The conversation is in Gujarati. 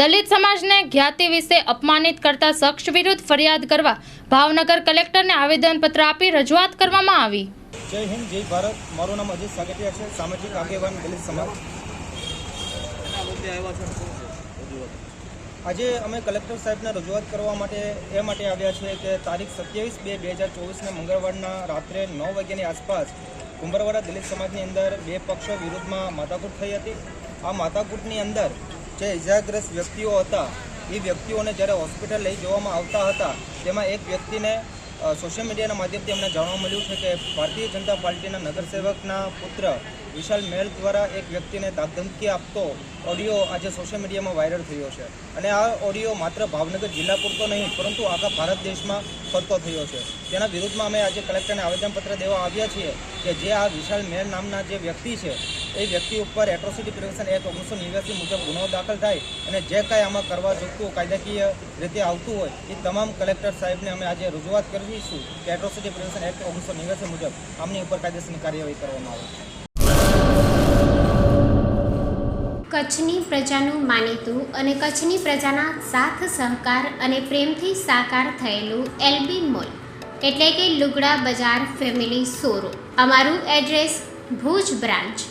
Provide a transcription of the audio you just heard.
દલિત સમાજને જ્ઞાતિ વિશે અપમાનિત કરતા શખ્સ વિરુદ્ધ ફરિયાદ કરવા ભાવનગર કલેક્ટરને આવેદનપત્ર આપી રજૂઆત કરવામાં આવી. જય હિન્દ, જય ભારત. મારું નામ અજીત સાગટિયા છે. સામાજિક આગેવાન દલિત સમાજ. આજે અમે કલેક્ટર સાહેબને રજૂઆત કરવા માટે એ માટે આવ્યા છીએ કે તારીખ સત્યાવીસ બે બે હજાર ચોવીસના મંગળવારના રાત્રે નવ વાગ્યાની આસપાસ કુંભરવાડા દલિત સમાજની અંદર બે પક્ષો વિરુદ્ધમાં માથાકૂટ થઈ હતી. આ માથાકૂટની અંદર જે ઇજાગ્રસ્ત વ્યક્તિઓ હતા, એ વ્યક્તિઓને જ્યારે હોસ્પિટલ લઈ જવામાં આવતા હતા, તેમાં એક વ્યક્તિને સોશિયલ મીડિયાના માધ્યમથી અમને જાણવા મળ્યું છે કે ભારતીય જનતા પાર્ટીના નગરસેવકના પુત્ર વિશાલ મેલ દ્વારા એક વ્યક્તિને દાગધમકી આપતો ઓડિયો આજે સોશિયલ મીડિયામાં વાયરલ થયો છે. અને આ ઓડિયો માત્ર ભાવનગર જિલ્લા પૂરતો નહીં, પરંતુ આખા ભારત દેશમાં ફરતો થયો છે. તેના વિરુદ્ધમાં અમે આજે કલેક્ટરને આવેદનપત્ર દેવા આવ્યા છીએ કે જે આ વિશાલ મેલ નામના જે વ્યક્તિ છે એ વ્યક્તિ ઉપર એટ્રોસિટી પ્રિવેન્શન એક્ટ ઓગણીસો નેવ્યાસી મુજબ ગુનો દાખલ થાય અને જે કાંઈ આમાં કરવા જોગતું કાયદાકીય રીતે આવતું હોય, એ તમામ કલેક્ટર સાહેબને અમે આજે રજૂઆત કરીશું કે એટ્રોસિટી પ્રિવેન્શન એક્ટ ઓગણીસો નેવ્યાસી મુજબ આમની ઉપર કાયદેસરની કાર્યવાહી કરવામાં આવે. કચ્છની પ્રજાનું માનીતું અને કચ્છની પ્રજાના સાથ, સહકાર અને પ્રેમથી સાકાર થયેલું એલબી મોલ, એટલે કે લુગડા બજાર ફેમિલી શોરૂમ. અમારું address Bhuj branch.